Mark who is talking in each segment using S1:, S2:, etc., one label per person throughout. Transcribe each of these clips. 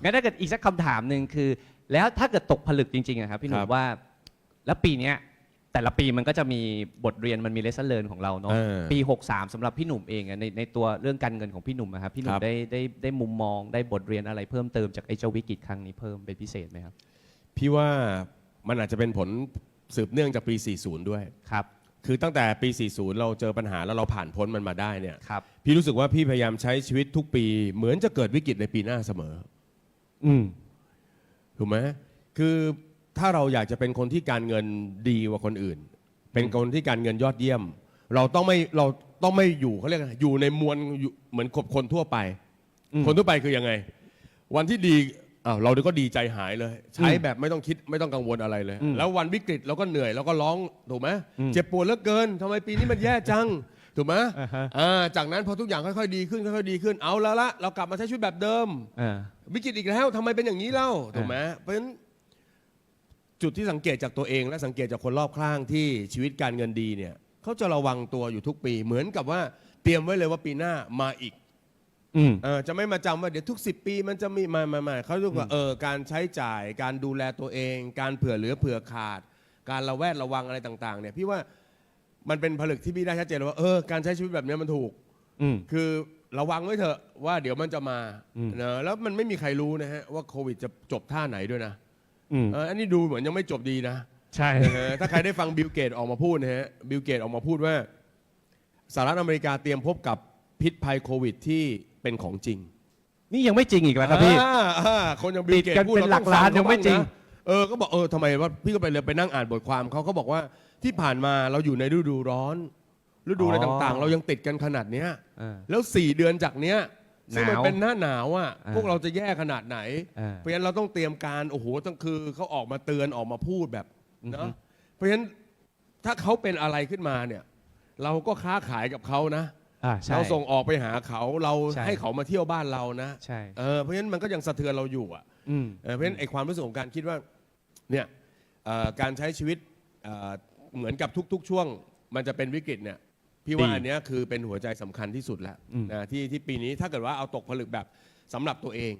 S1: งั้นถ้าเกิดอีกสักคำถามหนึ่งคือ แล้วถ้าเกิดตกผลึกจริงๆอะครับพี่หนุ่
S2: ครั
S1: ม
S2: บ
S1: ว่า แล้วปีเนี้ยแต่ละปีมันก็จะมีบทเรียนมันมีเลสเ o เ r ร์ของเราเนาะ
S2: เออ
S1: ปี 63สำหรับพี่หนุ่มเองอะในในตัวเรื่องการเงินของพี่หนุ่มอะครับพี่หนุ่
S2: ค
S1: ม
S2: รับ
S1: ได้ได้ได้มุมมองได้บทเรียนอะไรเพิ่มเติมจากไอ้เจ้าวิกฤตครั้งนี้เพิ่มเป็นพิเศษไหมครับ
S2: พี่ว่ามันอาจจะเป็นผลสืบเนื่องจากปี 40 ด้วย
S1: ครับ
S2: คือตั้งแต่ปี 40 เราเจอปัญหาแล้วเราผ่านพ้นมันมาได้เนี่ย
S1: ครับ
S2: พี่รู้สึกว่าพี่พยายามใช้ชีวิตทุกปี เหมือนจะเกิดวิกฤตในปีหน้าเสมอ
S1: อืม
S2: ถูกไหมคือถ้าเราอยากจะเป็นคนที่การเงินดีกว่าคนอื่น เป็นคนที่การเงินยอดเยี่ยม เราต้องไม่เราต้องไม่อยู่เขาเรียกอะไรอยู่ในมวลอยู่เหมือนคนคนทั่วไป
S1: อืม
S2: คนทั่วไปคือยังไง วันที่ดีอ้าวเราก็ดีใจหายเลย ใช้
S1: อืม
S2: แบบไม่ต้องคิดไม่ต้องกังวลอะไรเลย
S1: อืม
S2: แล้ววันวิกฤตเราก็เหนื่อยเราก็ร้องถูกไหม
S1: อืม
S2: เจ็บปวดเหลือเกินทำไมปีนี้มันแย่จัง ถูกไหม
S1: อ่าฮะ
S2: อ่าจากนั้นพอทุกอย่างค่อยๆดีขึ้นค่อยๆดีขึ้นเอาแล้วละเรากลับมาใช้ชีวิตแบบเดิม
S1: อ่า
S2: วิกฤตอีกแล้วทำไมเป็นอย่างนี้เล่า
S1: อ่า
S2: ถูกไหมเพราะฉะนั้นจุดที่สังเกตจากตัวเอง และสังเกตจากคนรอบข้างที่ชีวิตการเงินดีเนี่ยเขาจะระวังตัวอยู่ทุกปี เหมือนกับว่าเตรียมไว้เลยว่าปีหน้ามาอีก
S1: อืม
S2: เออจะไม่มาจำว่าเดี๋ยวทุก 10 ปีมันจะมีมามามาเขาเรียกว่าเออการใช้จ่าย การดูแลตัวเอง การเผื่อเหลือเผื่อขาด การระแวดระวังอะไรต่างๆเนี่ยพี่ว่า มันเป็นผลึกที่พี่ได้ชัดเจนเลยว่าเออการใช้ชีวิตแบบเนี้ยมันถูก
S1: อืม
S2: คือระวังไว้เถอะว่าเดี๋ยวมันจะมา
S1: อืม
S2: นะแล้วมันไม่มีใครรู้นะฮะว่าโควิดจะจบท่าไหนด้วยนะ
S1: อืม
S2: เอออันนี้ดูเหมือนยังไม่จบดีนะ
S1: ใช่
S2: เออถ้าใครได้ฟังบิลเกตออกมาพูดนะฮะบิลเกตออกมาพูดว่าสหรัฐอเมริกาเตรียมพบกับพิษภัยโควิดที่เป็นของจริง
S1: นี่ยังไม่จริงอีกแล้วครับพี่
S2: อ่าอ่าคนอย่างบิลเกต
S1: ติดกัน
S2: พูด
S1: เป็น
S2: เราต้อง
S1: หลักล้าน
S2: ฟัเข
S1: ยังไม่จริง
S2: บ้นะ เออก็บอกเออทำไมว่าพี่ก็ไปเลยไปนั่งอ่านบทความเขาเขาบอกว่าที่ผ่านมาเราอยู่ในฤดูร้อน ฤดูอะไร
S1: อ๋อ
S2: ต่างๆ เรายังติดกันขนาดเนี้ย
S1: อ่า
S2: แล้วสี่เดือนจากเนี้ยซึ่งมัน
S1: หนาว
S2: เป็นหน้าหนาวอะ
S1: อ่า
S2: พวกเราจะแย่ขนาดไหน
S1: อ่า
S2: เพราะฉะนั้นเราต้องเตรียมการโอ้โหต้องคือเขาออกมาเตือนออกมาพูดแบบ
S1: อือฮึ
S2: เนาะเพราะฉะนั้นถ้าเขาเป็นอะไรขึ้นมาเนี่ย เราก็ค้าขายกับเขานะ
S1: อ่าใช่
S2: เราส่งออกไปหาเขาเรา
S1: ใช่
S2: ให้เขามาเที่ยวบ้านเรานะ
S1: ใช่
S2: เออเพราะฉะนั้นมันก็ยังสะเทือนเราอยู่อะ
S1: อืม
S2: เออเพราะฉะนั้นไอความรู้สึกของการคิดว่าเนี่ยเอ่อการใช้ชีวิตเอ่อเหมือนกับทุก ๆ ช่วง มันจะเป็นวิกฤตเนี่ยพี่ว่า
S1: ดี
S2: อันเนี้ยคือเป็นหัวใจสำคัญที่สุดแล้ว
S1: อืม
S2: นะที่ที่ปีนี้ถ้าเกิดว่าเอาตกผลึกแบบสำหรับตัวเอง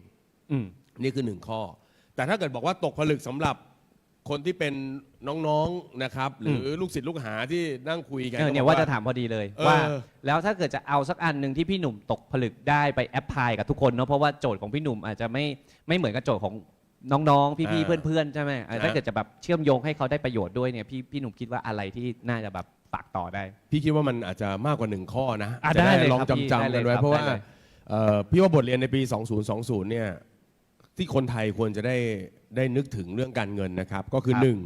S1: อืม
S2: นี่คือหนึ่งข้อ แต่ถ้าเกิดบอกว่าตกผลึกสำหรับ คนที่เป็นน้องๆนะครับ หรือลูกศิษย์ลูกหาที่นั่งคุยกัน
S1: เออเนี่ย
S2: ก็บ
S1: ว่า
S2: อก
S1: จะถามพอดีเลย
S2: เออ
S1: ว่า แล้วถ้าเกิดจะเอาสักอันหนึ่งที่พี่หนุ่มตกผลึกได้ไปแอปพลายกับทุกคนเนาะเพราะว่าโจทย์ของพี่หนุ่มอาจจะไม่ไม่เหมือนกับโจทย์ของน้องๆพี่ๆเพื่อนๆใช่ไหมเออถ้าเกิดจะแบบเชื่อมโยงให้เขาได้ประโยชน์ด้วยเนี่ยพี่พี่หนุ่มคิดว่าอะไรที่น่าจะแบบฝากต่อได้
S2: พี่คิดว่ามันอาจจะมากกว่าหนึ่งข้อนะ
S1: อะ
S2: จะ
S1: ได้เลย
S2: ลอง
S1: ครับพี่
S2: จำ
S1: ได้
S2: จำ
S1: เล
S2: กั
S1: ย
S2: นไว้
S1: ครับ
S2: เพราะว่า
S1: ได้เลย
S2: เอ่อพี่ว่าบทเรียนในปี 2020 เนี่ย ที่คนไทยควรจะได้ได้นึกถึงเรื่องการเงินนะครับ ก็คือ
S1: ครับ
S2: หนึ่ง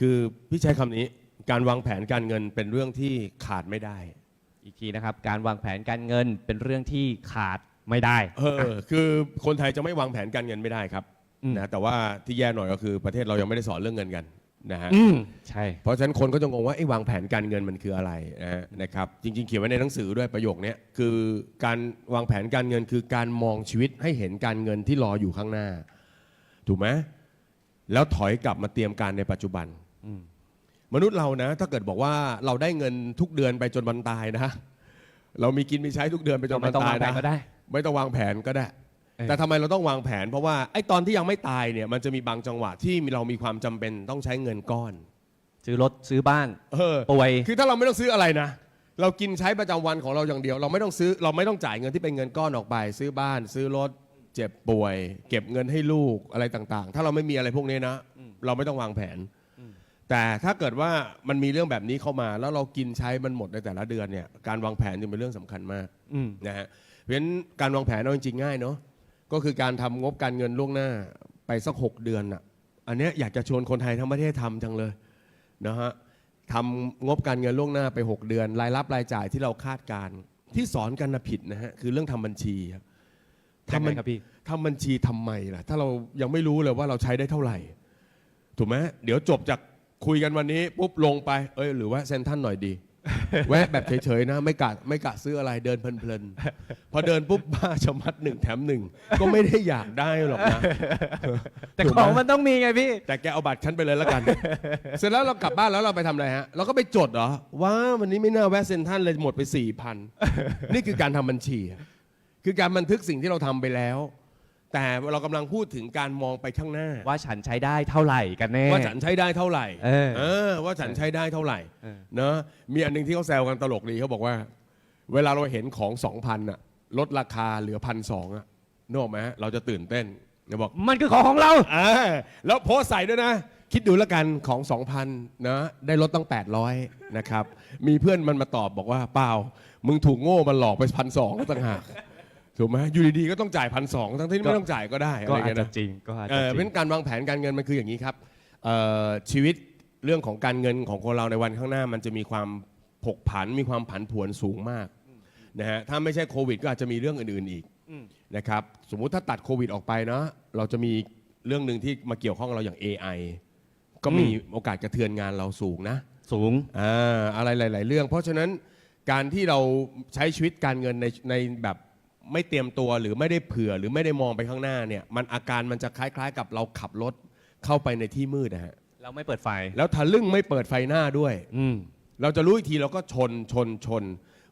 S2: คือพี่ใช้คำนี้การวางแผนการเงินเป็นเรื่องที่ขาดไม่ได้
S1: อีกทีนะครับ การวางแผนการเงินเป็นเรื่องที่ขาดไม่ได้
S2: เออคือคนไทยจะไม่วางแผนการเงินไม่ได้ครับ
S1: อืม
S2: นะแต่ว่าที่แย่หน่อยก็คือประเทศเรายังไม่ได้สอนเรื่องเงินกัน นะฮะ
S1: อืมใช่
S2: เพราะฉะนั้นคนก็จะงงว่าไอ้วางแผนการเงินมันคืออะไรนะฮะนะครับจริง ๆ เขียนไว้ในหนังสือด้วยประโยคเนี้ยคือการวางแผนการเงินคือการมองชีวิตให้เห็นการเงินที่รออยู่ข้างหน้า ถูกไหมแล้วถอยกลับมาเตรียมการในปัจจุบัน
S1: อืม
S2: มนุษย์เรานะ ถ้าเกิดบอกว่าเราได้เงินทุกเดือนไปจนวันตายนะ เรามีกินมีใช้ทุกเดือนไปจน
S1: ไม่
S2: วัน
S1: ต้องาง
S2: ตายว
S1: แผ
S2: นะ
S1: นก็ได้
S2: ไม่ต้องวางแผนก็ได้
S1: เออ
S2: แต่ทำไมเราต้องวางแผน เพราะว่าไอ้ตอนที่ยังไม่ตายเนี่ยมันจะมีบางจังหวะที่เรามีความจำเป็นต้องใช้เงินก้อน
S1: ซื้อรถซื้อบ้าน
S2: เออ
S1: ป่วย
S2: คือถ้าเราไม่ต้องซื้ออะไรนะ เรากินใช้ประจำวันของเราอย่างเดียว เราไม่ต้องซื้อเราไม่ต้องจ่ายเงินที่เป็นเงินก้อนออกไป ซื้อบ้าน ซื้อรถเจ็บป่วย เก็บเงินให้ลูกอะไรต่างๆ ถ้าเราไม่มีอะไรพวกนี้นะ เราไม่ต้องวางแผน แต่ถ้าเกิดว่ามันมีเรื่องแบบนี้เข้ามา แล้วเรากินใช้มันหมดในแต่ละเดือนเนี่ยการวางแผนจึงเป็นเรื่องสำคัญมาก
S1: อืม
S2: นะฮะเพราะฉะนั้นการวางแผนเอาจริงๆง่ายเนาะ ก็คือการทำงบการเงินล่วงหน้าไปสักหกเดือนอะอันเนี้ยอยากจะชวนคนไทยทั้งประเทศทำจังเลยนะฮะทำงบการเงินล่วงหน้าไป 6 เดือน รายรับรายจ่ายที่เราคาดการณ์ที่สอนกันนะผิดนะฮะคือเรื่องทำบัญชีครับ
S1: ทำไม
S2: บัญ
S1: ครับพี่
S2: ทำบัญชีทำไมล่ะ ถ้าเรายังไม่รู้เลยว่าเราใช้ได้เท่าไหร่ ถูกไหมเดี๋ยวจบจากคุยกันวันนี้ปุ๊บลงไป เอ้ยหรือว่าเซนทรันหน่อยดี แวะแบบเฉยๆนะไม่กะไม่กะซื้ออะไรเดินเพลินๆพอเดินปุ๊บบ้าชะมัดหนึ่งแถมหนึ่งก็ไม่ได้อยากได้หรอกนะ
S1: แต่
S2: ถูก
S1: ข
S2: ไหม
S1: องมันต้องมีไงพี่
S2: แต่แกเอาบัตรฉันไปเลยแล้วกัน เสร็จแล้วเรากลับบ้านแล้วเราไปทำอะไรฮะ เราก็ไปจดเหรอว้าวันนี้ไม่น่าแวะเซนทรันเลยหมดไปสี่พันนี่คือการทำบัญชี คือการบันทึกสิ่งที่เราทำไปแล้ว แต่เรากำลังพูดถึงการมองไปข้างหน้า
S1: ว่าฉันใช้ได้เท่าไหร่กันแน่
S2: ว่าฉันใช้ได้เท่าไหร่
S1: เออ
S2: เออว่าฉันใช้ได้เท่าไหร่
S1: เออ
S2: เนอะมีอันหนึงที่เขาแซวกันตลกดีเขาบอกว่า เวลาเราเห็นของสองพันอะลดราคาเหลือพันสองอะนึกออกไหมเราจะตื่นเต้นเขาบอก
S1: มันคือของของเรา
S2: เออแล้วโพสต์ใส่ด้วยนะ คิดดูแล้วกันของ 2,000นะได้ลดตั้ง 800 นะครับ มีเพื่อนมันมาตอบบอกว่าเปล่า มึงถูกโง่มันหลอกไปพันสองต่างหาก ถูกไหมอยู่ดีๆก็ต้องจ่ายพันสองทั้งที่ไม่ต้องจ่ายก็ได้อะ
S1: ก็
S2: ไร
S1: อาจ
S2: เงี้ย
S1: จะ
S2: นะ
S1: จริงก็อาจ
S2: เอ
S1: จะ
S2: อ
S1: จ
S2: เพ
S1: ริ
S2: ราะ
S1: ง
S2: ฉะนั้นการวางแผนการเงินมันคืออย่างนี้ครับเอ่อชีวิตเรื่องของการเงินของคนเราในวันข้างหน้า มันจะมีความผกผันมีความผันผวนสูงมากนะฮะถ้าไม่ใช่โควิด ก็อาจจะมีเรื่องอื่นๆอีก
S1: อืม
S2: นะครับสมมุติถ้าตัดโควิดออกไปเนาะเราจะมีเรื่องหนึ่งที่มาเกี่ยวข้องเราอย่าง AI ก็มีโอกาสกระเทือนงานเราสูงนะ
S1: สูง
S2: อ่าอะไรหลาย ๆ เรื่อง เพราะฉะนั้นการที่เราใช้ชีวิตการเงินในในแบบ ไม่เตรียมตัวหรือไม่ได้เผื่อหรือไม่ได้มองไปข้างหน้าเนี่ยมันอาการมันจะคล้ายๆ กับเราขับรถเข้าไปในที่มืดนะฮะ
S1: เราไม่เปิดไฟ
S2: แล้วทะลึ่งไม่เปิดไฟหน้าด้วย
S1: อืม
S2: เราจะรู้อีกทีเราก็ชนชนชน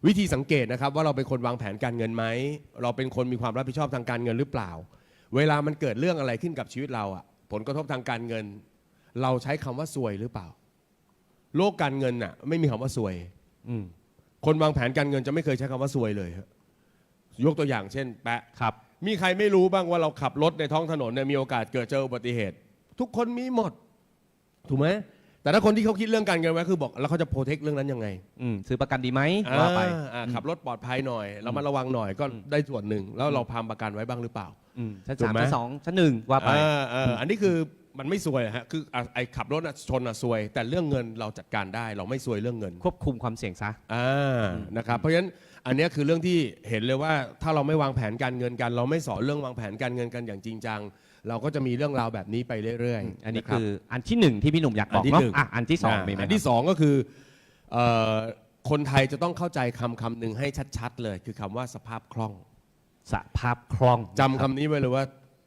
S2: วิธีสังเกตนะครับ ว่าเราเป็นคนวางแผนการเงินไหมเราเป็นคนมีความรับผิดชอบทางการเงินหรือเปล่า เวลามันเกิดเรื่องอะไรขึ้นกับชีวิตเราอะผลกระทบทางการเงิน เราใช้คำว่าซวยหรือเปล่า โลกการเงินน่ะ ไม่มีคำว่าซวย
S1: อืม
S2: คนวางแผนการเงินจะไม่เคยใช้คำว่าซวยเลยฮะ ยกตัวอย่างเช่น แปะ
S1: ครับ
S2: มีใครไม่รู้บ้างว่าเราขับรถในท้องถนนเนี่ยมีโอกาสเกิดเจออุบัติเหตุ ทุกคนมีหมด ถูกไหมแต่ถ้าคนที่เขาคิดเรื่องการเงินไว้คือบอกแล้วเขาจะโปรเทคเรื่องนั้นยังไง
S1: อืมซื้อประกันดีไหมว่าไป
S2: อ่าอ่าขับรถปลอดภัยหน่อยเรามาระวังหน่อยก็ได้ส่วนหนึ่ง แล้วเราพามประกันไว้บ้างหรือเปล่า
S1: อืมชั้น
S2: ถูก
S1: สาม
S2: ไหม
S1: ชั้นสองชั้นหนึ่งว่าไป
S2: อ่าอ่าอันนี้คือมันไม่ซวยอะฮะคืออะไอ้ขับรถอะชนอะซวย แต่เรื่องเงินเราจัดการได้ เราไม่ซวยเรื่องเงิน
S1: ควบคุมความเสี่ยงซะ
S2: อ่านะครับเพราะฉะนั้น อันเนี้ยคือเรื่องที่เห็นเลยว่าถ้าเราไม่วางแผนการเงินกัน เราไม่สอนเรื่องวางแผนการเงินกันอย่างจริงจัง เราก็จะมีเรื่องราวแบบนี้ไปเรื่อยๆ
S1: อันนี้ะ
S2: รับ
S1: คืออันที่หนึ่งที่พี่หนุ่มอยากบอก
S2: อันที่
S1: เนาะ
S2: หนึ่ง
S1: อะอันที่สองมีไหม
S2: อันที่สองก็คือเอ่อคนไทยจะต้องเข้าใจคำคำหนึ่งให้ชัดๆเลย คือคำว่าสภาพคล่อง
S1: สภาพคล่อง
S2: จำคำนี้ไว้เลยว่า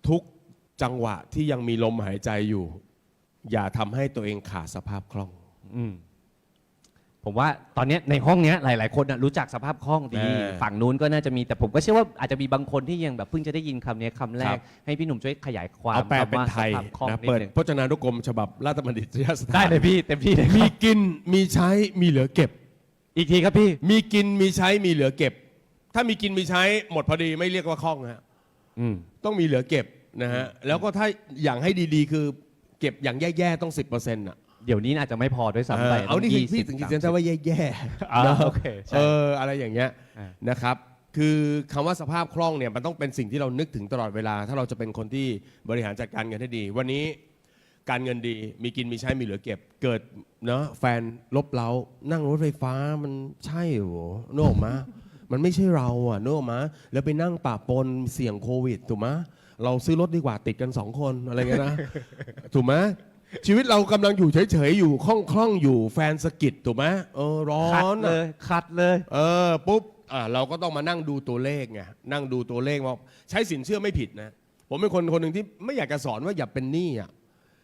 S2: ทุกจังหวะที่ยังมีลมหายใจอยู่ อย่าทำให้ตัวเองขาดสภาพคล่อง
S1: อืม ผมว่าตอนเนี้ยในห้องเนี้ยหลาย ๆ คนน่ะรู้จักสภาพคล่องดี
S2: เออ
S1: ฝั่งนู้นก็น่าจะมีแต่ผมก็เชื่อว่าอาจจะมีบางคนที่ยังแบบเพิ่งจะได้ยินคำเนี้ยคำแร
S2: ครั
S1: ก
S2: บ
S1: ให้พี่หนุ่มช่วยขยายความ
S2: เอาแปลเป็น
S1: คำว่า
S2: ไทย
S1: สภาพคล่อง
S2: นะ
S1: นิด
S2: เปิด
S1: นึง
S2: พจนานุกรมฉบับราชบัณฑิตยสถาน
S1: ได้เลยพี่เต็มที่เลย
S2: มีกินมีใช้มีเหลือเก็บ
S1: อีกทีครับพี่
S2: มีกินมีใช้มีเหลือเก็บ ถ้ามีกินมีใช้หมดพอดีไม่เรียกว่าคล่องฮะ
S1: อืม
S2: ต้องมีเหลือเก็บนะฮะแล้วก็ถ้าอย่างให้ดีๆ คือเก็บอย่างแย่ๆต้อง 10%อะ
S1: เดี๋ยวนี้อาจจะไม่พอด้วยซ้ำไป
S2: เออเอานี่คือพี่ถึงคิดเซนว่าแย่
S1: อ่า
S2: ๆนะ
S1: โอเคใช่
S2: เอออะไรอย่างเงี้ย
S1: อ่า
S2: นะครับคือคำว่าสภาพคล่องเนี่ยมันต้องเป็นสิ่งที่เรานึกถึงตลอดเวลา ถ้าเราจะเป็นคนที่บริหารจัดการเงินให้ดี วันนี้การเงินดีมีกินมีใช้มีเหลือเก็บ เกิดเนาะแฟนลบเรานั่งรถไฟฟ้ามันใช่เหรอนึกออกมามันไม่ใช่เราอะนึกออกมาแล้วไปนั่งปะปนเสี่ยงโควิดถูกไหมเราซื้อรถดีกว่าติดกันสองคนอะไรเงี้ยนะถูกไหม ชีวิตเรากำลังอยู่เฉยๆอยู่คล่องคล่องๆอยู่แฟนสะกิดถูกไหมเออร้อ
S1: คัด
S2: น
S1: เล
S2: อะ
S1: ยคัดเลย
S2: เออปุ๊บอ่าเราก็ต้องมานั่งดูตัวเลขไงนั่งดูตัวเลขว่าใช้สินเชื่อไม่ผิดนะ ผมเป็นคนคนหนึ่งที่ไม่อยากจะสอนว่าอย่าเป็นหนี้อะ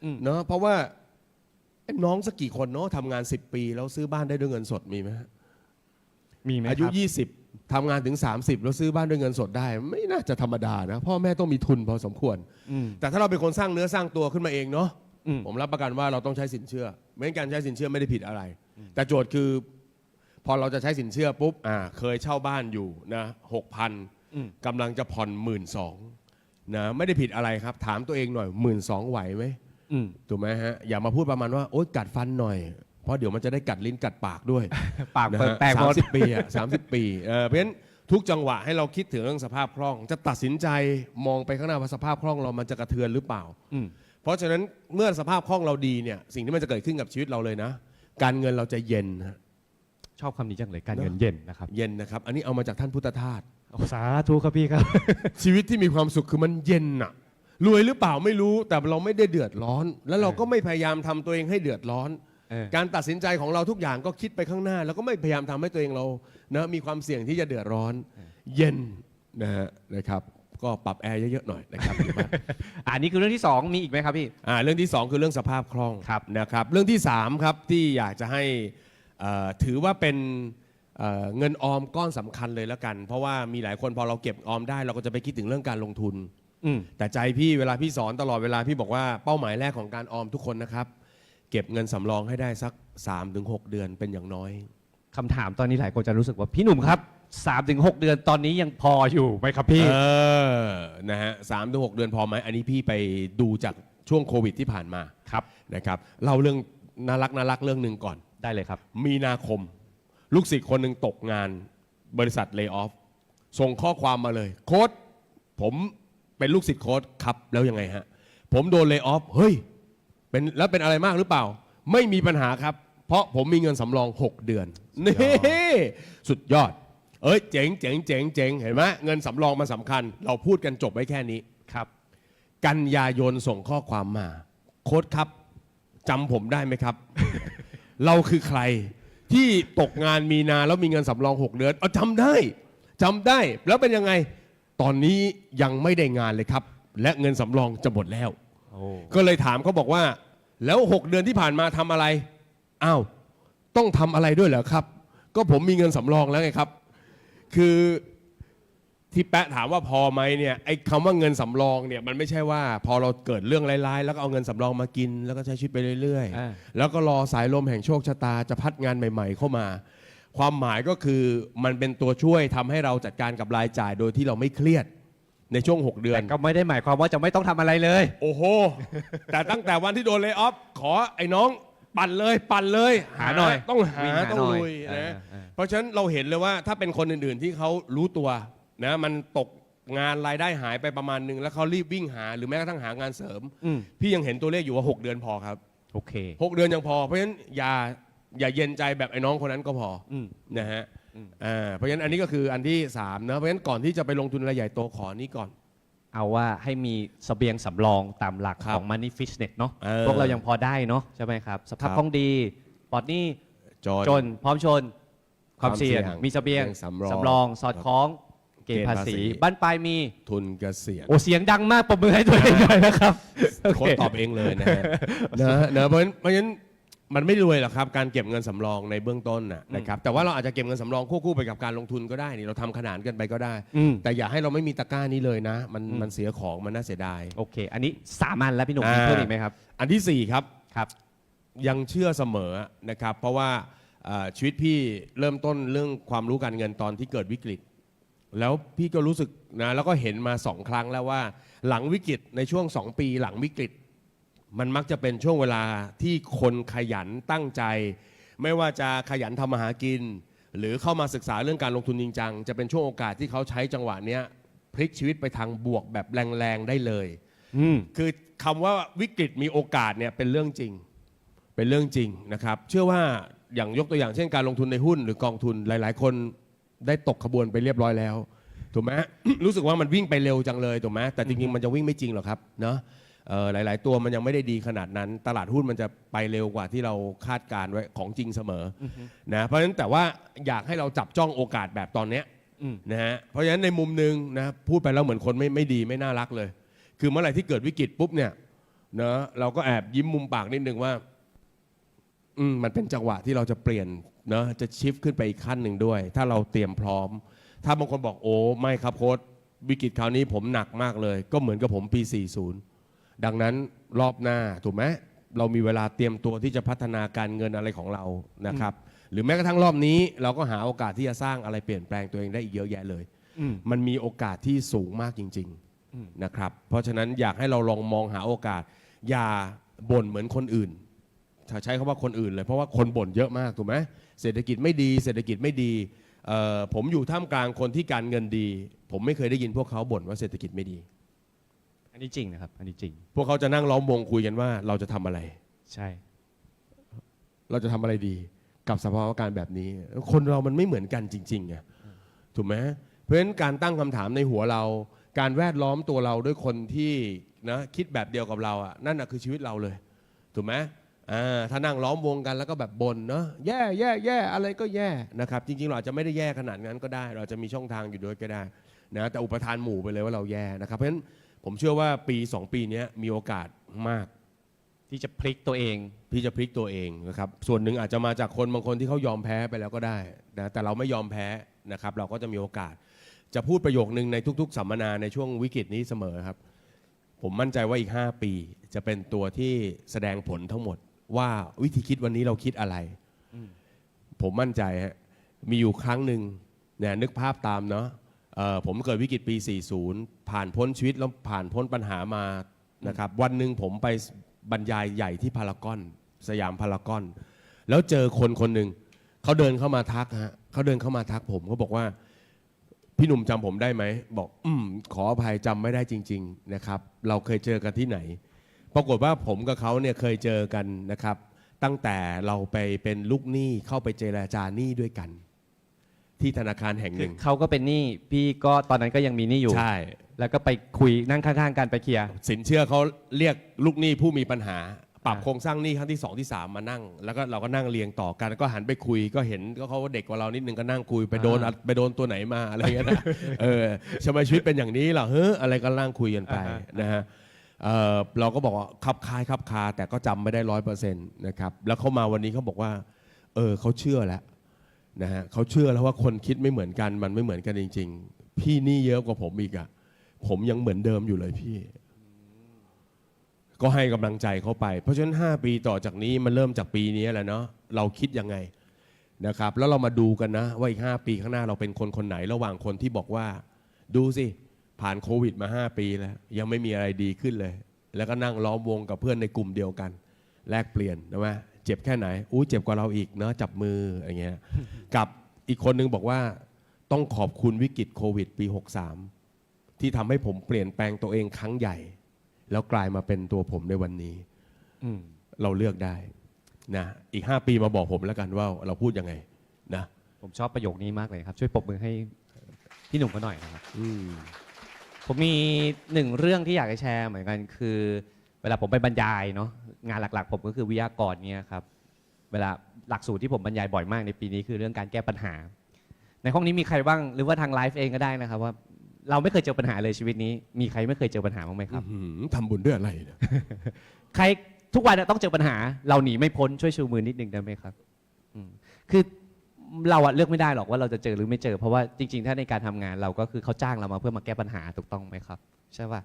S1: อืม
S2: เนาะเพราะว่าไอ้น้องสักกี่คนเนาะทำงาน 10 ปี แล้วซื้อบ้านได้ด้วยเงินสดมีไหมฮะ
S1: มีไหม
S2: อายุ
S1: ครับ
S2: 20ทำงานถึง 30 แล้วซื้อบ้านด้วยเงินสดได้ ไม่น่าจะธรรมดานะพ่อแม่ต้องมีทุนพอสมควร
S1: อืม
S2: แต่ถ้าเราเป็นคนสร้างเนื้อสร้างตัวขึ้นมาเองเนาะ
S1: อืม
S2: ผมรับประกันว่าเราต้องใช้สินเชื่อ ไม่งั้นการใช้สินเชื่อไม่ได้ผิดอะไร แต่โจทย์คือ พอเราจะใช้สินเชื่อปุ๊บอ่าเคยเช่าบ้านอยู่นะหกพัน
S1: อืม
S2: กำลังจะผ่อนหมื่นสองนะไม่ได้ผิดอะไรครับ ถามตัวเองหน่อยหมื่นสองไหวไหม
S1: อืม
S2: ถูกไหมฮะอย่ามาพูดประมาณว่าโอ๊ยกัดฟันหน่อยเพราะเดี๋ยวมันจะได้กัดลิ้นกัดปากด้วย
S1: ปาก
S2: นะ
S1: เปิด
S2: ฮะ
S1: แตกห
S2: สาม
S1: มด
S2: สิบปีอะสามสิบปีเออเพราะฉะนั้นทุกจังหวะให้เราคิดถึงเรื่องสภาพคล่อง จะตัดสินใจมองไปข้างหน้าว่าสภาพคล่องเรามันจะกระเทือนหรือเปล่า
S1: อืม
S2: เพราะฉะนั้นเมื่อสภาพคล่องเราดีเนี่ยสิ่งที่มันจะเกิดขึ้นกับชีวิตเราเลยนะ การเงินเราจะเย็นฮะ
S1: ชอบคำนี้จังเลยการ
S2: เนอะ
S1: เงินเย็นนะครับ
S2: เย็นนะครับ อันนี้เอามาจากท่านพุทธทาส
S1: โอ้สาธุครับพี่ครับ
S2: ชีวิตที่มีความสุขคือมันเย็นอะรวยหรือเปล่าไม่รู้แต่เราไม่ได้เดือดร้อน แล้วเราก็ไม่พยายามทำตัวเองให้เดือดร้อน
S1: เออ
S2: การตัดสินใจของเราทุกอย่างก็คิดไปข้างหน้า แล้วก็ไม่พยายามทำให้ตัวเองเรานะมีความเสี่ยงที่จะเดือดร้อน เย็นนะฮะนะครับ ก็ปรับแอร์เยอะๆหน่อยนะครับที่บ้าน
S1: อันนี้คือเรื่องที่สองมีอีกไหมครับพี่
S2: อ่าเรื่องที่ 2 คือเรื่องสภาพคล่อง
S1: ครับ
S2: นะครับ เรื่องที่ 3 ครับที่อยากจะให้เอ่อถือว่าเป็นเอ่อเงินออมก้อนสำคัญเลยแล้วกัน เพราะว่ามีหลายคนพอเราเก็บออมได้ เราก็จะไปคิดถึงเรื่องการลงทุน
S1: อืม
S2: แต่ใจพี่เวลาพี่สอนตลอดเวลาพี่บอกว่าเป้าหมายแรกของการออมทุกคนนะครับ เก็บเงินสำรองให้ได้สัก 3-6 เดือนเป็นอย่างน้อย
S1: คำถามตอนนี้หลายคนจะรู้สึกว่าพี่หนุ่มครับ 3าถึงหเดือนตอนนี้ยังพออยู่ไหมครับพี่
S2: เออ นะฮะสามถึงหกเดือนพอไหม อันนี้พี่ไปดูจากช่วงโควิดที่ผ่านมา
S1: ครับ
S2: นะครับ เล่าเรื่องน่ารักน่ารักเรื่องหนึ่งก่อน
S1: ได้เลยครับ
S2: มีนาคม ลูกศิษย์คนหนึ่งตกงาน บริษัทเล y o อ f ส่งข้อความมาเลย โค้ดผมเป็นลูกศิษย์โค้ดครับ แล้วยังไงฮะ ผมโดนเล y o อ f เฮ้ย เป็นแล้วเป็นอะไรมากหรือเปล่า ไม่มีปัญหาครับ เพราะผมมีเงินสำรอง 6 เดือน นี่ สุดยอด เอ้ยเจ๋งเจ๋งเจ๋งเจ๋งเห็นไหมเงินสำรองมันสำคัญ เราพูดกันจบไว้แค่นี้
S1: ครับ
S2: กันยายนส่งข้อความมา โค้ดครับจำผมได้ไหมครับ เราคือใครที่ตกงานมีนาแล้วมีเงินสำรอง 6 เดือนเอาจำได้จำได้แล้วเป็นยังไง ตอนนี้ยังไม่ได้งานเลยครับ และเงินสำรองจะหมดแล้ว
S1: โอ้
S2: ก็เลยถามเขาบอกว่า แล้ว 6 เดือนที่ผ่านมาทำอะไร อ้าว ต้องทำอะไรด้วยเหรอครับ ก็ผมมีเงินสำรองแล้วไงครับ คือที่แปะถามว่าพอไหมเนี่ยไอ้คำว่าเงินสำรองเนี่ยมันไม่ใช่ว่าพอเราเกิดเรื่องร้ายๆ แล้วก็เอาเงินสำรองมากิน แล้วก็ใช้ชีวิตไปเรื่อย
S1: อ่า
S2: ๆ แล้วก็รอสายลมแห่งโชคชะตาจะพัดงานใหม่ ๆ เข้ามา ความหมายก็คือมันเป็นตัวช่วยทำให้เราจัดการกับรายจ่ายโดยที่เราไม่เครียดในช่วง 6 เดือน
S1: แต่ก็ไม่ได้หมายความว่าจะไม่ต้องทำอะไรเลย
S2: โอ้โห แต่ตั้งแต่วันที่โดนเล y o อ f ขอไอ้น้อง ปั่นเลยปั่นเลย
S1: หาหน่อย
S2: ต้องหา
S1: วิ่งหา
S2: ต้อง
S1: หน่อย
S2: ลุย
S1: อ่า
S2: นะ
S1: อ่า
S2: เพราะฉะนั้นเราเห็นเลยว่าถ้าเป็นคนอื่นๆที่เขารู้ตัวนะมันตกงานรายได้หายไปประมาณหนึงแล้วเขารีบวิ่งหาหรือแม้กระทั่งหางานเสริม
S1: อืม
S2: พี่ยังเห็นตัวเลขอยู่ว่า 6 เดือนพอครับ
S1: โอเค
S2: 6 เดือนยังพอ เพราะฉะนั้นอย่าอย่าเย็นใจแบบไอ้น้องคนนั้นก็พอ
S1: อืม
S2: นะฮะ
S1: อืม
S2: อ่าเพราะฉะนั้นอันนี้ก็คืออันที่สามนะเพราะฉะนั้นก่อนที่จะไปลงทุนอะไรใหญ่โตขอนี้ก่อน
S1: เอาว่าให้มีเสบียงสำรองตามหลัก
S2: ครั
S1: ข
S2: บ
S1: อง Money Fitness เนาะ
S2: เออ
S1: พวกเรายังพอได้เนาะใช่ไหมครับ สภาพ
S2: ครับ
S1: คล่องดีปลอดหนี้
S2: จอ
S1: จนพร้อมชน ความเสี่ยง
S2: ความเสี่ยง
S1: มีเสบียง
S2: สำรอง
S1: สำรองสอดคล้องเกณฑ์ภาษี
S2: เกณฑ์ภาษี
S1: บ้านปลายมี
S2: ทุนเกษียณ
S1: โอ้เสียงดังมากปรบมือให้ตัวเองหน่อยนะครับ
S2: โค้ดตอบเองเลยนะฮะ นะเนอะเพราะฉะนั้นเพราะฉะนั้น มันไม่รวยหรอกครับการเก็บเงินสำรองในเบื้องต้นนะนะครับแต่ว่าเราอาจจะเก็บเงินสำรองควบคู่ไปกับการลงทุนก็ได้นี่เราทำขนานกันไปก็ได้
S1: อืม
S2: แต่อย่าให้เราไม่มีตะกร้านี้เลยนะ มัน
S1: อืม
S2: มันเสียของมันน่าเสียดาย
S1: โอเค อันนี้สามัญแล้วพี่หนุ่มมี
S2: อ่า
S1: เพิ่มอีกไหมครับ
S2: อันที่สี่ครับ
S1: ครับ
S2: ยังเชื่อเสมอนะครับ เพราะว่าเอ่อชีวิตพี่เริ่มต้นเรื่องความรู้การเงินตอนที่เกิดวิกฤต แล้วพี่ก็รู้สึกนะแล้วก็เห็นมาสองครั้งแล้วว่า หลังวิกฤตในช่วงสองปีหลังวิกฤต มันมักจะเป็นช่วงเวลาที่คนขยันตั้งใจ ไม่ว่าจะขยันทำมาหากิน หรือเข้ามาศึกษาเรื่องการลงทุนจริงจังจะเป็นช่วงโอกาสที่เขาใช้จังหวะเนี้ยพลิกชีวิตไปทางบวกแบบแรงๆได้เลย
S1: อืม
S2: คือคำว่าวิกฤตมีโอกาสเนี่ยเป็นเรื่องจริง เป็นเรื่องจริงนะครับ เชื่อว่าอย่างยกตัวอย่างเช่นการลงทุนในหุ้นหรือกองทุนหลาย ๆ คนได้ตกขบวนไปเรียบร้อยแล้ว ถูกไหม รู้สึกว่ามันวิ่งไปเร็วจังเลยถูกไหมแต่จริงๆมันจะวิ่งไม่จริงหรอกครับเนาะเอ่อ หลาย ๆ ตัวมันยังไม่ได้ดีขนาดนั้น ตลาดหุ้นมันจะไปเร็วกว่าที่เราคาดการณ์ไว้ของจริงเสมออนะเพราะฉะนั้นแต่ว่าอยากให้เราจับจ้องโอกาสแบบตอนเนี้ย
S1: อืม
S2: นะฮะเพราะฉะนั้นในมุมหนึ่งนะพูดไปแล้วเหมือนคนไม่ไม่ดีไม่น่ารักเลย คือเมื่อไหร่ที่เกิดวิกฤตปุ๊บเนี่ยเนะเราก็แอบยิ้มมุมปากนิดนึงว่าอืมมันเป็นจังหวะที่เราจะเปลี่ยนเนะจะชิฟขึ้นไปอีกขั้นหนึ่งด้วย ถ้าเราเตรียมพร้อม ถ้าบางคนบอกโอ้ไม่ครับโค้ดวิกฤตคราวนี้ผมหนักมากเลย ก็เหมือนกับผมปี 40 ดังนั้นรอบหน้าถูกไหมเรามีเวลาเตรียมตัวที่จะพัฒนาการเงินอะไรของเรานะครับ หรือแม้กระทั่งรอบนี้ เราก็หาโอกาสที่จะสร้างอะไรเปลี่ยนแปลงตัวเองได้อีกเยอะแยะเลย
S1: อืม
S2: มันมีโอกาสที่สูงมากจริง
S1: อืม
S2: ๆนะครับ เพราะฉะนั้นอยากให้เราลองมองหาโอกาส อย่าบ่นเหมือนคนอื่นถ้าใช้คำว่าคนอื่นเลยเพราะว่าคนบ่นเยอะมากถูกไหมเศรษฐกิจไม่ดี เศรษฐกิจไม่ดีเอ่อผมอยู่ท่ามกลางคนที่การเงินดี ผมไม่เคยได้ยินพวกเขาบ่นว่าเศรษฐกิจไม่ดี
S1: อันนี้จริงนะครับ อันนี้จริง
S2: พวกเขาจะนั่งล้อมวงคุยกันว่า เราจะทำอะไร
S1: ใช่
S2: เราจะทำอะไรดีกับสภาวะการแบบนี้ คนเรามันไม่เหมือนกันจริงๆไงถูกไหมเพราะฉะนั้นการตั้งคำถามในหัวเรา การแวดล้อมตัวเราด้วยคนที่นะคิดแบบเดียวกับเราอะนั่นน่ะคือชีวิตเราเลยถูกไหมอ่าถ้านั่งล้อมวงกันแล้วก็แบบบ่นเนาะแย่แย่แย่อะไรก็แย่นะครับ จริงๆเราอาจจะไม่ได้แย่ขนาดนั้นก็ได้ เราจะมีช่องทางอยู่ด้วยก็ได้นะแต่อุปทานหมู่ไปเลยว่าเราแย่นะครับเพราะฉะนั้น ผมเชื่อว่าปี 2 ปีเนี้ยมีโอกาสมาก
S1: ที่จะพลิกตัวเอง
S2: ที่จะพลิกตัวเองนะครับ ส่วนหนึ่งอาจจะมาจากคนบางคนที่เขายอมแพ้ไปแล้วก็ได้นะแต่เราไม่ยอมแพ้นะครับ เราก็จะมีโอกาส จะพูดประโยคนึงในทุก ๆ สัมมนาในช่วงวิกฤตนี้เสมอครับ ผมมั่นใจว่าอีก 5 ปี จะเป็นตัวที่แสดงผลทั้งหมด ว่าวิธีคิดวันนี้เราคิดอะไร ผมมั่นใจฮะมีอยู่ครั้งหนึ่งเนี่ยนึกภาพตามเนาะเอ่อ ผมเกิดวิกฤตปี 40 ผ่านพ้นชีวิตแล้วผ่านพ้นปัญหามานะครับวันหนึ่งผมไปบรรยายใหญ่ที่พารากอน สยามพารากอน แล้วเจอคนคนหนึ่งเขาเดินเข้ามาทักฮะเขาเดินเข้ามาทักผมเขาบอกว่าพี่หนุ่มจำผมได้ไหมบอกอืมขออภัยจำไม่ได้จริง ๆนะครับ เราเคยเจอกันที่ไหน ปรากฏว่าผมกับเขาเนี่ยเคยเจอกันนะครับ ตั้งแต่เราไปเป็นลูกหนี้เข้าไปเจรจาหนี้ด้วยกัน ที่ธนาคารแห่งห
S1: คือ
S2: นึ่ง
S1: เขาก็เป็นหนี้พี่ก็ตอนนั้นก็ยังมีหนี้อยู่
S2: ใช่
S1: แล้วก็ไปคุยนั่งข้างๆกันไปเคลียร์
S2: สินเชื่อเขาเรียกลูกหนี้ผู้มีปัญหา ปรับ
S1: อ่า
S2: โครงสร้างหนี้ครั้งที่สองที่สามมานั่ง แล้วก็เราก็นั่งเรียงต่อกันก็หันไปคุยก็เห็นก็เขาเด็กกว่าเรานิดนึงก็นั่งคุยไปโดนไปโดนตัวไหนมาอะไรเงี้ยนะ เออทำไมชีวิตเป็นอย่างนี้เหรอเฮ้ออะไรก็นั่งคุยกันไปนะฮะเออเราก็บอกว่าคับคายคับคาแต่ก็จำไม่ได้ร้อยเปอร์เซ็นต์นะครับแล้วเขามาวันนี้เขาบอกว่าเออเขาเชื่อแล้ว นะฮะเขาเชื่อแล้วว่าคนคิดไม่เหมือนกันมันไม่เหมือนกันจริง ๆ พี่นี่เยอะกว่าผมอีกอะผมยังเหมือนเดิมอยู่เลยพี่ ก็ให้กำลังใจเขาไป เพราะฉะนั้น 5 ปีต่อจากนี้มันเริ่มจากปีนี้แหละเนาะเราคิดยังไงนะครับ แล้วเรามาดูกันนะ ว่าอีก 5 ปีข้างหน้าเราเป็นคนคนไหนระหว่างคนที่บอกว่า ดูสิ ผ่านโควิดมา 5 ปีแล้ว ยังไม่มีอะไรดีขึ้นเลย แล้วก็นั่งล้อมวงกับเพื่อนในกลุ่มเดียวกัน แลกเปลี่ยนนะว่า เจ็บแค่ไหนอู้เจ็บกว่าเราอีกเนาะจับมืออย่างเงี้ยกับอีกคนนึงบอกว่าต้องขอบคุณวิกฤตโควิดปี 63 ที่ทำให้ผมเปลี่ยนแปลงตัวเองครั้งใหญ่ แล้วกลายมาเป็นตัวผมในวันนี้
S1: อืม
S2: เราเลือกได้นะอีก 5 ปีมาบอกผมแล้วกันว่าเราพูดยังไงนะ
S1: ผมชอบประโยคนี้มากเลยครับ ช่วยปรบมือให้พี่หนุ่มกันหน่อยนะครับ
S2: อืม
S1: ผมมีหนึ่งเรื่องที่อยากจะแชร์เหมือนกันคือ เวลาผมไปบรรยายเนาะ งานหลักๆ ผมก็คือวิทยากรเนี่ยครับเวลาหลักสูตรที่ผมบรรยายบ่อยมากในปีนี้คือเรื่องการแก้ปัญหา ในห้องนี้มีใครบ้างหรือว่าทางไลฟ์เองก็ได้นะครับว่าเราไม่เคยเจอปัญหาเลยชีวิตนี้ มีใครไม่เคยเจอปัญหาบ้างไหมครับ
S2: อื้อหือทำบุญด้วยอะไรเนี่ย
S1: ใครทุกวันต้องเจอปัญหา เราหนีไม่พ้นช่วยชูมือนิดนึงได้ไหมครับอืมคือเราอะเลือกไม่ได้หรอกว่าเราจะเจอหรือไม่เจอ เพราะว่าจริง ๆ ถ้าในการทำงานเราก็คือเขาจ้างเรามาเพื่อมาแก้ปัญหาถูกต้องไหมครับ ใช่ป่ะ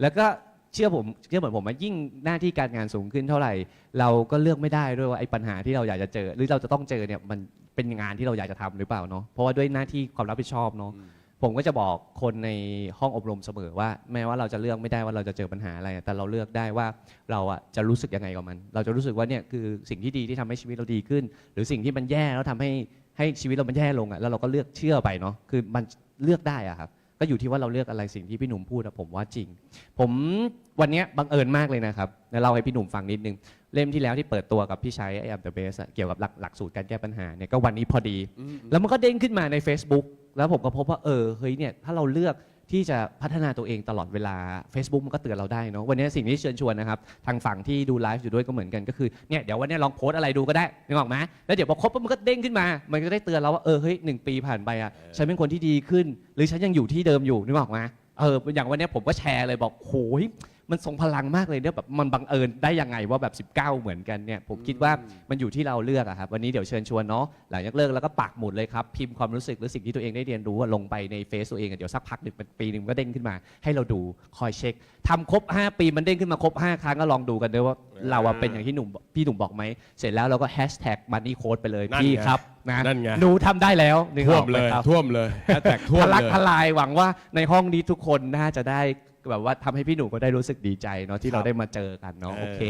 S1: แล้วก็ เชื่อผมเชื่อเหมือนผมว่ายิ่งหน้าที่การงานสูงขึ้นเท่าไหร่ เราก็เลือกไม่ได้ด้วยว่าไอ้ปัญหาที่เราอยากจะเจอ หรือเราจะต้องเจอเนี่ยมันเป็นงานที่เราอยากจะทำหรือเปล่าเนาะเพราะว่าด้วยหน้าที่ความรับผิดชอบเนาะผมก็จะบอกคนในห้องอบรมเสมอว่า แม้ว่าเราจะเลือกไม่ได้ว่าเราจะเจอปัญหาอะไร แต่เราเลือกได้ว่าเราอะจะรู้สึกยังไงกับมัน เราจะรู้สึกว่าเนี่ยคือสิ่งที่ดีที่ทำให้ชีวิตเราดีขึ้น หรือสิ่งที่มันแย่แล้วทำให้ให้ชีวิตเรามันแย่ลงอะแล้วเราก็เลือกเชื่อไปเนาะคือมันเลือกได้อะครับ ก็อยู่ที่ว่าเราเลือกอะไรสิ่งที่พี่หนุ่มพูดอะผมว่าจริง ผมวันเนี้ยบังเอิญมากเลยนะครับแล้วเล่าให้พี่หนุ่มฟังนิดนึง เล่มที่แล้วที่เปิดตัวกับพี่ชัยไอ am the best อะเกี่ยวกับหลักหลักสูตรการแก้ปัญหาเนี่ยก็วันนี้พอดี แล้วมันก็เด้งขึ้นมาใน Facebook แล้วผมก็พบว่าเออเฮ้ยเนี่ยถ้าเราเลือก ที่จะพัฒนาตัวเองตลอดเวลา Facebook มันก็เตือนเราได้เนาะวันนี้สิ่งที่เชิญชวนนะครับ ทางฝั่งที่ดูไลฟ์อยู่ด้วยก็เหมือนกันก็คือเนี่ยเดี๋ยววันนี้ลองโพสต์อะไรดูก็ได้นึกออกไหมแล้วเดี๋ยวพอครบปุ๊บมันก็เด้งขึ้นมา มันก็ได้เตือนเราว่าเออเฮ้ยหนึ่งปีผ่านไปอะฉันเป็นคนที่ดีขึ้น หรือฉันยังอยู่ที่เดิมอยู่นึกออกไหมเอออย่างวันนี้ผมก็แชร์เลยบอกโหย มันทรงพลังมากเลยเนี่ยแบบมันบังเอิญได้ยังไงว่าแบบ 19 เหมือนกันเนี่ยผมคิดว่ามันอยู่ที่เราเลือกอะครับวันนี้เดี๋ยวเชิญชวนเนาะหลังจากเลิกแล้วก็ปักหมุดเลยครับพิมพ์ความรู้สึกหรือสิ่งที่ตัวเองได้เรียนรู้อะลงไปในเฟซตัวเองอะเดี๋ยวสักพักหนึ่งเป็นปีหนึ่งก็เด้งขึ้นมา ให้เราดูคอยเช็คทำครบ 5 ปีมันเด้งขึ้นมาครบ 5 ครั้งก็ลองดูกันด้วยว่าเราอะเป็นอย่างที่หนุ่มพี่หนุ่มบอกไหมเสร็จแล้วเราก็แฮชแท็กมันนี่โค้ดไปเลย
S2: นั่นไง
S1: พี่ครับนะ
S2: นั่นไง
S1: หนูทำได้แล้วนึกอ
S2: ท่ว
S1: อ
S2: ม
S1: กไห
S2: เลย
S1: ครับ
S2: ท่วมเลยแฮชแท็กท่ว
S1: ทะ
S2: ม
S1: ลัก
S2: เลย
S1: ทลายหวังว่าในห้องนี้ทุกคนน่าจะได้ แบบว่าทำให้พี่หนูก็ได้รู้สึกดีใจเนาะที่เรา
S2: ครับ
S1: ได้มาเจอกันเนาะ
S2: เออ
S1: โอเค